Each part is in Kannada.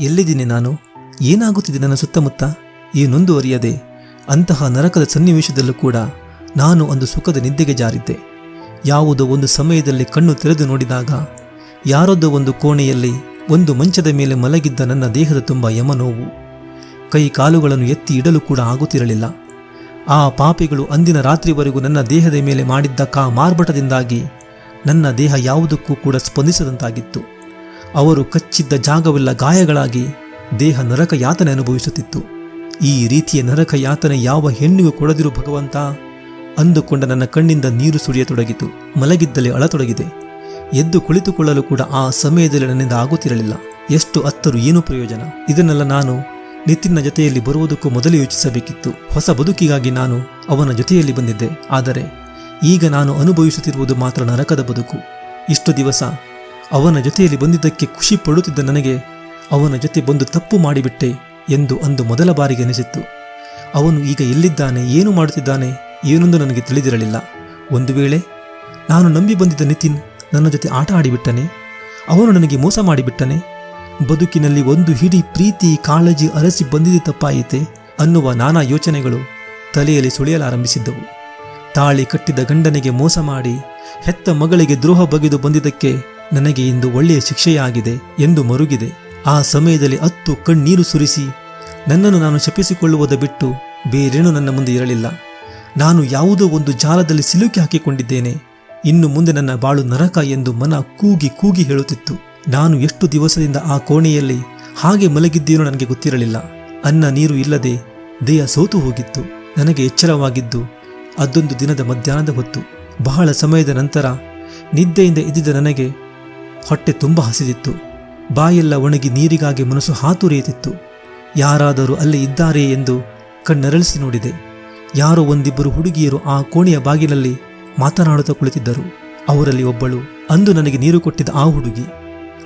ಎಲ್ಲಿದ್ದೀನಿ ನಾನು? ಏನಾಗುತ್ತಿದೆ ನನ್ನ ಸುತ್ತಮುತ್ತ? ಏನೊಂದು ಅರಿಯದೆ, ಅಂತಹ ನರಕದ ಸನ್ನಿವೇಶದಲ್ಲೂ ಕೂಡ ನಾನು ಒಂದು ಸುಖದ ನಿದ್ದೆಗೆ ಜಾರಿದ್ದೆ. ಯಾವುದೋ ಒಂದು ಸಮಯದಲ್ಲಿ ಕಣ್ಣು ತೆರೆದು ನೋಡಿದಾಗ ಯಾರೊದ್ದೋ ಒಂದು ಕೋಣೆಯಲ್ಲಿ ಒಂದು ಮಂಚದ ಮೇಲೆ ಮಲಗಿದ್ದ ನನ್ನ ದೇಹದ ತುಂಬ ಯಮನೋವು. ಕೈ ಕಾಲುಗಳನ್ನು ಎತ್ತಿ ಇಡಲು ಕೂಡ ಆಗುತ್ತಿರಲಿಲ್ಲ. ಆ ಪಾಪಿಗಳು ಅಂದಿನ ರಾತ್ರಿವರೆಗೂ ನನ್ನ ದೇಹದ ಮೇಲೆ ಮಾಡಿದ್ದ ಕಾ ಮಾರ್ಭಟದಿಂದಾಗಿ ನನ್ನ ದೇಹ ಯಾವುದಕ್ಕೂ ಕೂಡ ಸ್ಪಂದಿಸದಂತಾಗಿತ್ತು. ಅವರು ಕಚ್ಚಿದ್ದ ಜಾಗವೆಲ್ಲ ಗಾಯಗಳಾಗಿ ದೇಹ ನರಕ ಯಾತನೆ ಅನುಭವಿಸುತ್ತಿತ್ತು. ಈ ರೀತಿಯ ನರಕ ಯಾತನೆ ಯಾವ ಹೆಣ್ಣಿಗೂ ಕೊಡದಿರು ಭಗವಂತ, ಅಂದುಕೊಂಡ ನನ್ನ ಕಣ್ಣಿಂದ ನೀರು ಸುರಿಯತೊಡಗಿತು ಮಲಗಿದ್ದಲ್ಲಿ ಅಳತೊಡಗಿದೆ. ಎದ್ದು ಕುಳಿತುಕೊಳ್ಳಲು ಕೂಡ ಆ ಸಮಯದಲ್ಲಿ ನನ್ನಿಂದ ಆಗುತ್ತಿರಲಿಲ್ಲ. ಎಷ್ಟು ಅತ್ತರು ಏನು ಪ್ರಯೋಜನ. ಇದನ್ನೆಲ್ಲ ನಾನು ನಿತಿನ್ನ ಜೊತೆಯಲ್ಲಿ ಬರುವುದಕ್ಕೂ ಮೊದಲು ಯೋಚಿಸಬೇಕಿತ್ತು. ಹೊಸ ಬದುಕಿಗಾಗಿ ನಾನು ಅವನ ಜೊತೆಯಲ್ಲಿ ಬಂದಿದ್ದೆ. ಆದರೆ ಈಗ ನಾನು ಅನುಭವಿಸುತ್ತಿರುವುದು ಮಾತ್ರ ನರಕದ ಬದುಕು. ಇಷ್ಟು ದಿವಸ ಅವನ ಜೊತೆಯಲ್ಲಿ ಬಂದಿದ್ದಕ್ಕೆ ಖುಷಿ ಪಡುತ್ತಿದ್ದ ನನಗೆ, ಅವನ ಜೊತೆ ಬಂದು ತಪ್ಪು ಮಾಡಿಬಿಟ್ಟೆ ಎಂದು ಅಂದು ಮೊದಲ ಬಾರಿಗೆ ಅನಿಸಿತ್ತು. ಅವನು ಈಗ ಎಲ್ಲಿದ್ದಾನೆ, ಏನು ಮಾಡುತ್ತಿದ್ದಾನೆ, ಏನೊಂದು ನನಗೆ ತಿಳಿದಿರಲಿಲ್ಲ. ಒಂದು ವೇಳೆ ನಾನು ನಂಬಿ ಬಂದಿದ್ದ ನಿತಿನ್ ನನ್ನ ಜೊತೆ ಆಟ ಆಡಿಬಿಟ್ಟನೆ, ಅವನು ನನಗೆ ಮೋಸ ಮಾಡಿಬಿಟ್ಟನೆ, ಬದುಕಿನಲ್ಲಿ ಒಂದು ಹಿಡಿ ಪ್ರೀತಿ, ಕಾಳಜಿ ಅರಸಿ ಬಂದಿದೆ ತಪ್ಪಾಯಿತೆ ಅನ್ನುವ ನಾನಾ ಯೋಚನೆಗಳು ತಲೆಯಲ್ಲಿ ಸುಳಿಯಲಾರಂಭಿಸಿದ್ದವು. ತಾಳಿ ಕಟ್ಟಿದ ಗಂಡನಿಗೆ ಮೋಸ ಮಾಡಿ, ಹೆತ್ತ ಮಗಳಿಗೆ ದ್ರೋಹ ಬಗೆದು ಬಂದಿದ್ದಕ್ಕೆ ನನಗೆ ಇಂದು ಒಳ್ಳೆಯ ಶಿಕ್ಷೆಯಾಗಿದೆ ಎಂದು ಮರುಗಿದೆ. ಆ ಸಮಯದಲ್ಲಿ ಅತ್ತು ಕಣ್ಣೀರು ಸುರಿಸಿ, ನನ್ನನ್ನು ನಾನು ಶಪಿಸಿಕೊಳ್ಳುವುದ ಬಿಟ್ಟು ಬೇರೇನೂ ನನ್ನ ಮುಂದೆ ಇರಲಿಲ್ಲ. ನಾನು ಯಾವುದೋ ಒಂದು ಜಾಲದಲ್ಲಿ ಸಿಲುಕಿ ಹಾಕಿಕೊಂಡಿದ್ದೇನೆ. ಇನ್ನು ಮುಂದೆ ನನ್ನ ಬಾಳು ನರಕ ಎಂದು ಮನ ಕೂಗಿ ಕೂಗಿ ಹೇಳುತ್ತಿತ್ತು. ನಾನು ಎಷ್ಟು ದಿವಸದಿಂದ ಆ ಕೋಣೆಯಲ್ಲಿ ಹಾಗೆ ಮಲಗಿದ್ದೇನೋ ನನಗೆ ಗೊತ್ತಿರಲಿಲ್ಲ. ಅನ್ನ ನೀರು ಇಲ್ಲದೆ ದೇಹ ಸೋತು ಹೋಗಿತ್ತು. ನನಗೆ ಎಚ್ಚರವಾಗಿದ್ದು, ಅದೊಂದು ದಿನದ ಮಧ್ಯಾಹ್ನದ ಹೊತ್ತು. ಬಹಳ ಸಮಯದ ನಂತರ ನಿದ್ದೆಯಿಂದ ಇದ್ದಿದ್ದ ನನಗೆ ಹೊಟ್ಟೆ ತುಂಬ ಹಸಿದಿತ್ತು. ಬಾಯೆಲ್ಲ ಒಣಗಿ ನೀರಿಗಾಗಿ ಮನಸ್ಸು ಹಾತುರಿಯುತ್ತಿತ್ತು. ಯಾರಾದರೂ ಅಲ್ಲಿ ಇದ್ದಾರೆ ಎಂದು ಕಣ್ಣರಳಿಸಿ ನೋಡಿದೆ. ಯಾರೋ ಒಂದಿಬ್ಬರು ಹುಡುಗಿಯರು ಆ ಕೋಣೆಯ ಬಾಗಿಲಲ್ಲಿ ಮಾತನಾಡುತ್ತಾ ಕುಳಿತಿದ್ದರು. ಅವರಲ್ಲಿ ಒಬ್ಬಳು, ಅಂದು ನನಗೆ ನೀರು ಕೊಟ್ಟಿದ್ದ ಆ ಹುಡುಗಿ.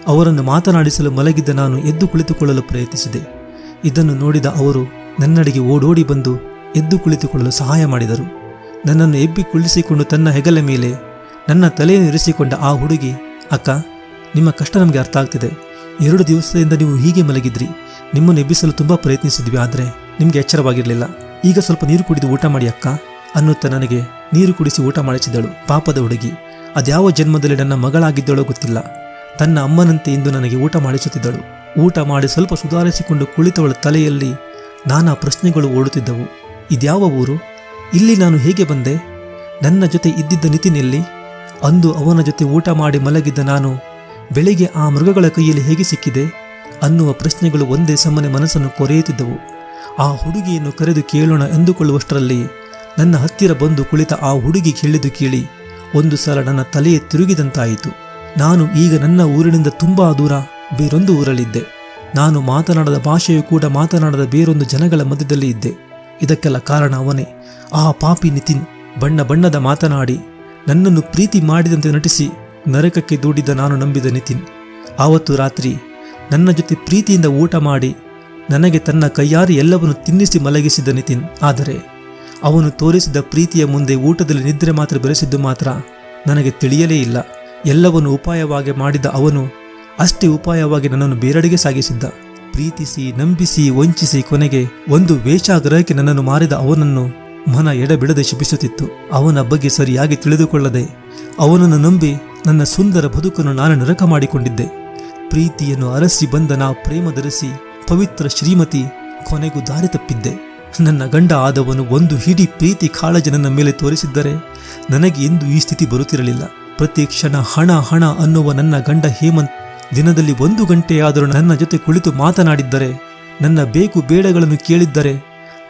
ಅವರನ್ನು ಮಾತನಾಡಿಸಲು ಮಲಗಿದ್ದ ನಾನು ಎದ್ದು ಕುಳಿತುಕೊಳ್ಳಲು ಪ್ರಯತ್ನಿಸಿದೆ. ಇದನ್ನು ನೋಡಿದ ಅವರು ನನ್ನಡೆಗೆ ಓಡೋಡಿ ಬಂದು ಎದ್ದು ಕುಳಿತುಕೊಳ್ಳಲು ಸಹಾಯ ಮಾಡಿದರು. ನನ್ನನ್ನು ಎಬ್ಬಿ ಕುಳಿಸಿಕೊಂಡು ತನ್ನ ಹೆಗಲ ಮೇಲೆ, ನನ್ನ ತಲೆಯನ್ನು ಇರಿಸಿಕೊಂಡ ಆ ಹುಡುಗಿ, ಅಕ್ಕ ನಿಮ್ಮ ಕಷ್ಟ ನಮಗೆ ಅರ್ಥ ಆಗ್ತಿದೆ. ಎರಡು ದಿವಸದಿಂದ ನೀವು ಹೀಗೆ ಮಲಗಿದ್ರಿ. ನಿಮ್ಮನ್ನು ಎಬ್ಬಿಸಲು ತುಂಬ ಪ್ರಯತ್ನಿಸಿದ್ವಿ, ಆದರೆ ನಿಮಗೆ ಎಚ್ಚರವಾಗಿರಲಿಲ್ಲ. ಈಗ ಸ್ವಲ್ಪ ನೀರು ಕುಡಿದು ಊಟ ಮಾಡಿ ಅಕ್ಕ, ಅನ್ನುತ್ತ ನನಗೆ ನೀರು ಕುಡಿಸಿ ಊಟ ಮಾಡಿಸಿದಳು ಪಾಪದ ಹುಡುಗಿ. ಅದ್ಯಾವ ಜನ್ಮದಲ್ಲಿ ನನ್ನ ಮಗಳಾಗಿದ್ದಳೋ ಗೊತ್ತಿಲ್ಲ. ತನ್ನ ಅಮ್ಮನಂತೆ ಇಂದು ನನಗೆ ಊಟ ಮಾಡಿಸುತ್ತಿದ್ದಳು. ಊಟ ಮಾಡಿ ಸ್ವಲ್ಪ ಸುಧಾರಿಸಿಕೊಂಡು ಕುಳಿತವಳ ತಲೆಯಲ್ಲಿ ನಾನಾ ಪ್ರಶ್ನೆಗಳು ಓಡುತ್ತಿದ್ದವು. ಇದ್ಯಾವ ಊರು? ಇಲ್ಲಿ ನಾನು ಹೇಗೆ ಬಂದೆ? ನನ್ನ ಜೊತೆ ಇದ್ದಿದ್ದ ನಿತಿನಲ್ಲಿ ಅಂದು ಅವನ ಜೊತೆ ಊಟ ಮಾಡಿ ಮಲಗಿದ್ದ ನಾನು ಬೆಳಿಗ್ಗೆ ಆ ಮೃಗಗಳ ಕೈಯಲ್ಲಿ ಹೇಗೆ ಸಿಕ್ಕಿದೆ ಅನ್ನುವ ಪ್ರಶ್ನೆಗಳು ಒಂದೇ ಸಮನೆ ಮನಸ್ಸನ್ನು ಕೊರೆಯುತ್ತಿದ್ದವು. ಆ ಹುಡುಗಿಯನ್ನು ಕರೆದು ಕೇಳೋಣ ಎಂದುಕೊಳ್ಳುವಷ್ಟರಲ್ಲಿ ನನ್ನ ಹತ್ತಿರ ಬಂದು ಕುಳಿತ ಆ ಹುಡುಗಿ ಕೇಳಿದು ಕೇಳಿ ಒಂದು ಸಲ ನನ್ನ ತಲೆಯೇ ತಿರುಗಿದಂತಾಯಿತು. ನಾನು ಈಗ ನನ್ನ ಊರಿನಿಂದ ತುಂಬಾ ದೂರ, ಬೇರೊಂದು ಊರಲ್ಲಿದ್ದೆ. ನಾನು ಮಾತನಾಡದ ಭಾಷೆಯೂ ಕೂಡ ಮಾತನಾಡದ ಬೇರೊಂದು ಜನಗಳ ಮಧ್ಯದಲ್ಲಿ ಇದ್ದೆ. ಇದಕ್ಕೆಲ್ಲ ಕಾರಣ ಅವನೇ. ಆ ಪಾಪಿ ನಿತಿನ್ ಬಣ್ಣ ಬಣ್ಣದ ಮಾತನಾಡಿ, ನನ್ನನ್ನು ಪ್ರೀತಿ ಮಾಡಿದಂತೆ ನಟಿಸಿ ನರಕಕ್ಕೆ ದೂಡಿದ ನಾನು ನಂಬಿದ ನಿತಿನ್. ಆವತ್ತು ರಾತ್ರಿ ನನ್ನ ಜೊತೆ ಪ್ರೀತಿಯಿಂದ ಊಟ ಮಾಡಿ ನನಗೆ ತನ್ನ ಕೈಯಾರಿ ಎಲ್ಲವನ್ನು ತಿನ್ನಿಸಿ ಮಲಗಿಸಿದ ನಿತಿನ್. ಆದರೆ ಅವನು ತೋರಿಸಿದ ಪ್ರೀತಿಯ ಮುಂದೆ ಊಟದಲ್ಲಿ ನಿದ್ರೆ ಮಾತ್ರ ಬೆರೆಸಿದ್ದು ಮಾತ್ರ ನನಗೆ ತಿಳಿಯಲೇ ಇಲ್ಲ. ಎಲ್ಲವನ್ನು ಉಪಾಯವಾಗಿ ಮಾಡಿದ ಅವನು ಅಷ್ಟೇ ಉಪಾಯವಾಗಿ ನನ್ನನ್ನು ಬೇರೆಡೆಗೆ ಸಾಗಿಸಿದ್ದ. ಪ್ರೀತಿಸಿ, ನಂಬಿಸಿ, ವಂಚಿಸಿ ಕೊನೆಗೆ ಒಂದು ವೇಷಾಗ್ರಹಕ್ಕೆ ನನ್ನನ್ನು ಮಾರಿದ ಅವನನ್ನು ಮನ ಎಡಬಿಡದೆ ಶಿಪಿಸುತ್ತಿತ್ತು. ಅವನ ಬಗ್ಗೆ ಸರಿಯಾಗಿ ತಿಳಿದುಕೊಳ್ಳದೆ ಅವನನ್ನು ನಂಬಿ ನನ್ನ ಸುಂದರ ಬದುಕನ್ನು ನಾನು ನರಕ ಮಾಡಿಕೊಂಡಿದ್ದೆ. ಪ್ರೀತಿಯನ್ನು ಅರಸಿ ಬಂದ ನಾ ಪ್ರೇಮ ಧರಿಸಿ ಪವಿತ್ರ ಶ್ರೀಮತಿ ಕೊನೆಗೂ ದಾರಿ ತಪ್ಪಿದ್ದೆ. ನನ್ನ ಗಂಡ ಆದವನು ಒಂದು ಹಿಡಿ ಪ್ರೀತಿ ಕಾಳಜಿ ನನ್ನ ಮೇಲೆ ತೋರಿಸಿದ್ದರೆ ನನಗೆ ಎಂದು ಈ ಸ್ಥಿತಿ ಬರುತ್ತಿರಲಿಲ್ಲ. ಪ್ರತಿ ಕ್ಷಣ ಹಣ ಹಣ ಅನ್ನುವ ನನ್ನ ಗಂಡ ಹೇಮಂತ್ ದಿನದಲ್ಲಿ ಒಂದು ಗಂಟೆಯಾದರೂ ನನ್ನ ಜೊತೆ ಕುಳಿತು ಮಾತನಾಡಿದ್ದರೆ, ನನ್ನ ಬೇಕು ಬೇಡಗಳನ್ನು ಕೇಳಿದ್ದರೆ,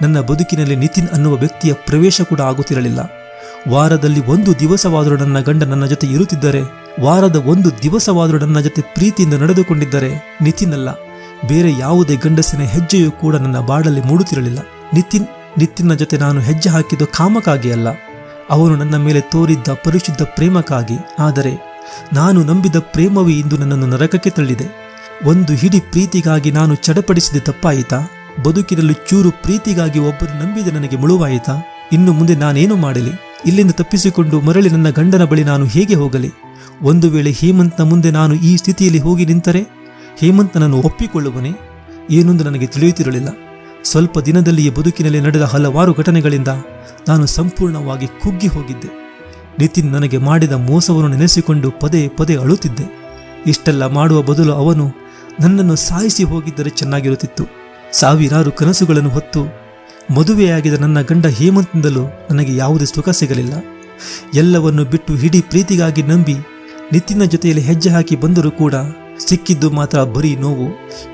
ನನ್ನ ಬದುಕಿನಲ್ಲಿ ನಿತಿನ್ ಅನ್ನುವ ವ್ಯಕ್ತಿಯ ಪ್ರವೇಶ ಕೂಡ ಆಗುತ್ತಿರಲಿಲ್ಲ. ವಾರದಲ್ಲಿ ಒಂದು ದಿವಸವಾದರೂ ನನ್ನ ಗಂಡ ನನ್ನ ಜೊತೆ ಇರುತ್ತಿದ್ದರೆ, ವಾರದ ಒಂದು ದಿವಸವಾದರೂ ನನ್ನ ಜೊತೆ ಪ್ರೀತಿಯಿಂದ ನಡೆದುಕೊಂಡಿದ್ದರೆ, ನಿತಿನ್ ಅಲ್ಲ. ಬೇರೆ ಯಾವುದೇ ಗಂಡಸಿನ ಹೆಜ್ಜೆಯೂ ಕೂಡ ನನ್ನ ಬಾಡಲ್ಲಿ ಮೂಡುತ್ತಿರಲಿಲ್ಲ. ನಿತಿನ್, ನಿತಿನ್ನ ಜೊತೆ ನಾನು ಹೆಜ್ಜೆ ಹಾಕಿದ್ದು ಕಾಮಕ್ಕಾಗಿ ಅಲ್ಲ. ಅವನು ನನ್ನ ಮೇಲೆ ತೋರಿದ್ದ ಪರಿಶುದ್ಧ ಪ್ರೇಮಕ್ಕಾಗಿ. ಆದರೆ ನಾನು ನಂಬಿದ ಪ್ರೇಮವೇ ಇಂದು ನನ್ನನ್ನು ನರಕಕ್ಕೆ ತಳ್ಳಿದೆ. ಒಂದು ಹಿಡಿ ಪ್ರೀತಿಗಾಗಿ ನಾನು ಚಡಪಡಿಸಿದ ತಪ್ಪಾಯಿತಾ? ಬದುಕಿನಲ್ಲಿ ಚೂರು ಪ್ರೀತಿಗಾಗಿ ಒಬ್ಬರು ನಂಬಿದ ನನಗೆ ಮುಳುವಾಯಿತಾ? ಇನ್ನು ಮುಂದೆ ನಾನೇನು ಮಾಡಲಿ? ಇಲ್ಲಿಂದ ತಪ್ಪಿಸಿಕೊಂಡು ಮರಳಿ ನನ್ನ ಗಂಡನ ಬಳಿ ನಾನು ಹೇಗೆ ಹೋಗಲಿ? ಒಂದು ವೇಳೆ ಹೇಮಂತ್ನ ಮುಂದೆ ನಾನು ಈ ಸ್ಥಿತಿಯಲ್ಲಿ ಹೋಗಿ ನಿಂತರೆ ಹೇಮಂತ್ ನನ್ನನ್ನು ಒಪ್ಪಿಕೊಳ್ಳುವನೇ? ಏನೊಂದು ನನಗೆ ತಿಳಿಯುತ್ತಿರಲಿಲ್ಲ. ಸ್ವಲ್ಪ ದಿನದಲ್ಲಿಯೇ ಬದುಕಿನಲ್ಲಿ ನಡೆದ ಹಲವಾರು ಘಟನೆಗಳಿಂದ ನಾನು ಸಂಪೂರ್ಣವಾಗಿ ಕುಗ್ಗಿ ಹೋಗಿದ್ದೆ. ನಿತಿನ್ ನನಗೆ ಮಾಡಿದ ಮೋಸವನ್ನು ನೆನೆಸಿಕೊಂಡು ಪದೇ ಪದೇ ಅಳುತ್ತಿದ್ದೆ. ಇಷ್ಟೆಲ್ಲ ಮಾಡುವ ಬದಲು ಅವನು ನನ್ನನ್ನು ಸಾಯಿಸಿ ಹೋಗಿದ್ದರೆ ಚೆನ್ನಾಗಿರುತ್ತಿತ್ತು. ಸಾವಿರಾರು ಕನಸುಗಳನ್ನು ಹೊತ್ತು ಮದುವೆಯಾಗಿದ ನನ್ನ ಗಂಡ ಹೇಮಂತ್ನಿಂದಲೂ ನನಗೆ ಯಾವುದೇ ಸುಖ ಸಿಗಲಿಲ್ಲ. ಎಲ್ಲವನ್ನು ಬಿಟ್ಟು ಇಡೀ ಪ್ರೀತಿಗಾಗಿ ನಂಬಿ ನಿತಿನ ಜೊತೆಯಲ್ಲಿ ಹೆಜ್ಜೆ ಹಾಕಿ ಬಂದರೂ ಕೂಡ ಸಿಕ್ಕಿದ್ದು ಮಾತ್ರ ಬರೀ ನೋವು,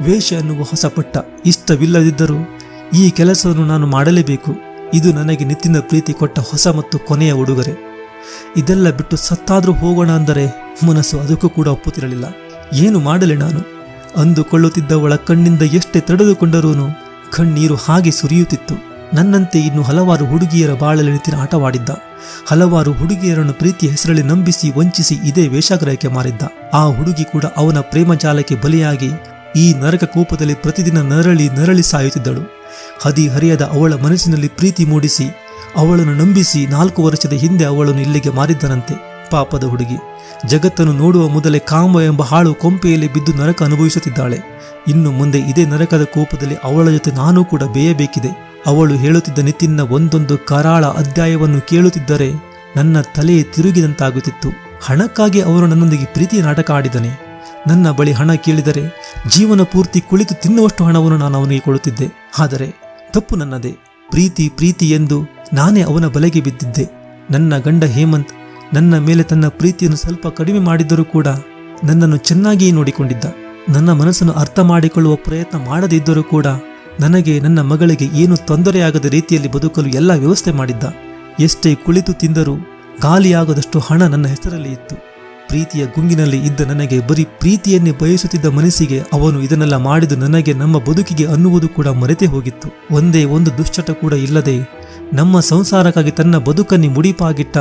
ವೇಷ ಎನ್ನುವ ಹೊಸ ಪಟ್ಟ. ಇಷ್ಟವಿಲ್ಲದಿದ್ದರೂ ಈ ಕೆಲಸವನ್ನು ನಾನು ಮಾಡಲೇಬೇಕು. ಇದು ನನಗೆ ನಿತ್ತಿನ ಪ್ರೀತಿ ಕೊಟ್ಟ ಹೊಸ ಮತ್ತು ಕೊನೆಯ ಉಡುಗೊರೆ. ಇದೆಲ್ಲ ಬಿಟ್ಟು ಸತ್ತಾದರೂ ಹೋಗೋಣ ಅಂದರೆ ಮನಸ್ಸು ಅದಕ್ಕೂ ಕೂಡ ಒಪ್ಪುತ್ತಿರಲಿಲ್ಲ. ಏನು ಮಾಡಲಿ ನಾನು? ಅಂದುಕೊಳ್ಳುತ್ತಿದ್ದವಳ ಕಣ್ಣಿಂದ ಎಷ್ಟೇ ತಡೆದುಕೊಂಡರೂ ಕಣ್ಣೀರು ಹಾಗೆ ಸುರಿಯುತ್ತಿತ್ತು. ನನ್ನಂತೆ ಇನ್ನು ಹಲವಾರು ಹುಡುಗಿಯರ ಬಾಳಲ್ಲಿ ನಿತಿನ ಆಟವಾಡಿದ್ದ. ಹಲವಾರು ಹುಡುಗಿಯರನ್ನು ಪ್ರೀತಿ ಹೆಸರಲ್ಲಿ ನಂಬಿಸಿ ವಂಚಿಸಿ ಇದೇ ವೇಷಾಗ್ರಹಕ್ಕೆ ಮಾರಿದ್ದ. ಆ ಹುಡುಗಿ ಕೂಡ ಅವನ ಪ್ರೇಮ ಜಾಲಕ್ಕೆ ಬಲಿಯಾಗಿ ಈ ನರಕ ಕೋಪದಲ್ಲಿ ಪ್ರತಿದಿನ ನರಳಿ ನರಳಿ ಸಾಯುತ್ತಿದ್ದಳು. ಹದಿ ಹರಿಯದ ಅವಳ ಮನಸ್ಸಿನಲ್ಲಿ ಪ್ರೀತಿ ಮೂಡಿಸಿ, ಅವಳನ್ನು ನಂಬಿಸಿ ನಾಲ್ಕು ವರ್ಷದ ಹಿಂದೆ ಅವಳನ್ನು ಇಲ್ಲಿಗೆ ಮಾರಿದ್ದನಂತೆ. ಪಾಪದ ಹುಡುಗಿ. ಜಗತ್ತನ್ನು ನೋಡುವ ಮೊದಲೇ ಕಾಮ ಎಂಬ ಹಾಳು ಕೊಂಪೆಯಲ್ಲಿ ಬಿದ್ದು ನರಕ ಅನುಭವಿಸುತ್ತಿದ್ದಾಳೆ. ಇನ್ನು ಮುಂದೆ ಇದೇ ನರಕದ ಕೋಪದಲ್ಲಿ ಅವಳ ಜೊತೆ ನಾನೂ ಕೂಡ ಬೇಯಬೇಕಿದೆ. ಅವಳು ಹೇಳುತ್ತಿದ್ದ ನಿತಿನ್ನ ಒಂದೊಂದು ಕರಾಳ ಅಧ್ಯಾಯವನ್ನು ಕೇಳುತ್ತಿದ್ದರೆ ನನ್ನ ತಲೆಯೇ ತಿರುಗಿದಂತಾಗುತ್ತಿತ್ತು. ಹಣಕ್ಕಾಗಿ ಅವರು ನನ್ನೊಂದಿಗೆ ಪ್ರೀತಿ ನಾಟಕ ಆಡಿದನೆ. ನನ್ನ ಬಳಿ ಹಣ ಕೇಳಿದರೆ ಜೀವನ ಪೂರ್ತಿ ಕುಳಿತು ತಿನ್ನುವಷ್ಟು ಹಣವನ್ನು ನಾನು ಅವನಿಗೆ ಕೊಡುತ್ತಿದ್ದೆ. ಆದರೆ ತಪ್ಪು ನನ್ನದೇ. ಪ್ರೀತಿ ಪ್ರೀತಿ ಎಂದು ನಾನೇ ಅವನ ಬಲೆಗೆ ಬಿದ್ದಿದ್ದೆ. ನನ್ನ ಗಂಡ ಹೇಮಂತ್ ನನ್ನ ಮೇಲೆ ತನ್ನ ಪ್ರೀತಿಯನ್ನು ಸ್ವಲ್ಪ ಕಡಿಮೆ ಮಾಡಿದ್ದರೂ ಕೂಡ ನನ್ನನ್ನು ಚೆನ್ನಾಗಿಯೇ ನೋಡಿಕೊಂಡಿದ್ದ. ನನ್ನ ಮನಸ್ಸನ್ನು ಅರ್ಥ ಮಾಡಿಕೊಳ್ಳುವ ಪ್ರಯತ್ನ ಮಾಡದಿದ್ದರೂ ಕೂಡ ನನಗೆ ನನ್ನ ಮಗಳಿಗೆ ಏನು ತೊಂದರೆಯಾಗದ ರೀತಿಯಲ್ಲಿ ಬದುಕಲು ಎಲ್ಲ ವ್ಯವಸ್ಥೆ ಮಾಡಿದ್ದ. ಎಷ್ಟೇ ಕುಳಿತು ತಿಂದರೂ ಖಾಲಿಯಾಗದಷ್ಟು ಹಣ ನನ್ನ ಹೆಸರಲ್ಲಿ ಇತ್ತು. ಪ್ರೀತಿಯ ಗುಂಗಿನಲ್ಲಿ ಇದ್ದ ನನಗೆ ಬರೀ ಪ್ರೀತಿಯನ್ನೇ ಬಯಸುತ್ತಿದ್ದ ಮನಸ್ಸಿಗೆ ಅವನು ಇದನ್ನೆಲ್ಲ ಮಾಡಿದ್ದು ನನಗೆ ನಮ್ಮ ಬದುಕಿಗೆ ಅನ್ನುವುದು ಕೂಡ ಮರೆತೇ ಹೋಗಿತ್ತು. ಒಂದೇ ಒಂದು ದುಶ್ಚಟ ಕೂಡ ಇಲ್ಲದೆ ನಮ್ಮ ಸಂಸಾರಕ್ಕಾಗಿ ತನ್ನ ಬದುಕನ್ನೇ ಮುಡಿಪಾಗಿಟ್ಟ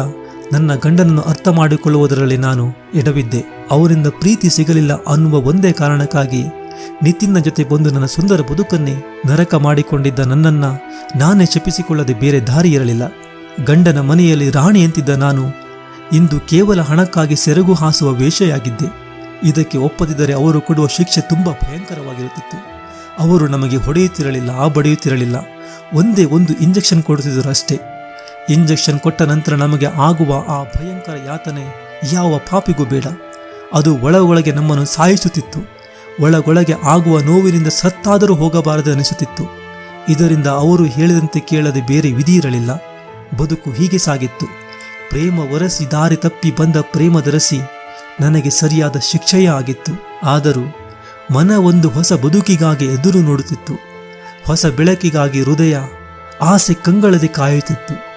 ನನ್ನ ಗಂಡನನ್ನು ಅರ್ಥ ಮಾಡಿಕೊಳ್ಳುವುದರಲ್ಲಿ ನಾನು ಎಡವಿದ್ದೆ. ಅವರಿಂದ ಪ್ರೀತಿ ಸಿಗಲಿಲ್ಲ ಅನ್ನುವ ಒಂದೇ ಕಾರಣಕ್ಕಾಗಿ ನಿತಿನ್ನ ಜೊತೆ ಬಂದು ನನ್ನ ಸುಂದರ ಬದುಕನ್ನೇ ನರಕ ಮಾಡಿಕೊಂಡಿದ್ದ ನನ್ನನ್ನ ನಾನೇ ಶಪಿಸಿಕೊಳ್ಳದೆ ಬೇರೆ ದಾರಿ ಇರಲಿಲ್ಲ. ಗಂಡನ ಮನೆಯಲ್ಲಿ ರಾಣಿಯಂತಿದ್ದ ನಾನು ಇಂದು ಕೇವಲ ಹಣಕ್ಕಾಗಿ ಸೆರಗು ಹಾಸುವ ವೇಷೆಯಾಗಿದ್ದೆ. ಇದಕ್ಕೆ ಒಪ್ಪದಿದ್ದರೆ ಅವರು ಕೊಡುವ ಶಿಕ್ಷೆ ತುಂಬ ಭಯಂಕರವಾಗಿರುತ್ತಿತ್ತು. ಅವರು ನಮಗೆ ಹೊಡೆಯುತ್ತಿರಲಿಲ್ಲ, ಆ ಬಡಿಯುತ್ತಿರಲಿಲ್ಲ. ಒಂದೇ ಒಂದು ಇಂಜೆಕ್ಷನ್ ಕೊಡುತ್ತಿದ್ದರು ಅಷ್ಟೇ. ಇಂಜೆಕ್ಷನ್ ಕೊಟ್ಟ ನಂತರ ನಮಗೆ ಆಗುವ ಆ ಭಯಂಕರ ಯಾತನೆ ಯಾವ ಪಾಪಿಗೂ ಬೇಡ. ಅದು ಒಳ ಒಳಗೆ ನಮ್ಮನ್ನು ಸಾಯಿಸುತ್ತಿತ್ತು. ಒಳಗೊಳಗೆ ಆಗುವ ನೋವಿನಿಂದ ಸತ್ತಾದರೂ ಹೋಗಬಾರದು ಅನಿಸುತ್ತಿತ್ತು. ಇದರಿಂದ ಅವರು ಹೇಳಿದಂತೆ ಕೇಳದೆ ಬೇರೆ ವಿಧಿ ಇರಲಿಲ್ಲ. ಬದುಕು ಹೀಗೆ ಸಾಗಿತ್ತು. ಪ್ರೇಮ ಒರೆಸಿ ದಾರಿ ತಪ್ಪಿ ಬಂದ ಪ್ರೇಮದರಸಿ ನನಗೆ ಸರಿಯಾದ ಶಿಕ್ಷೆಯೇ ಆಗಿತ್ತು. ಆದರೂ ಮನ ಒಂದು ಹೊಸ ಬದುಕಿಗಾಗಿ ಎದುರು ನೋಡುತ್ತಿತ್ತು. ಹೊಸ ಬೆಳಕಿಗಾಗಿ ಹೃದಯ ಆಸೆ ಕಂಗಳದೆ ಕಾಯುತ್ತಿತ್ತು.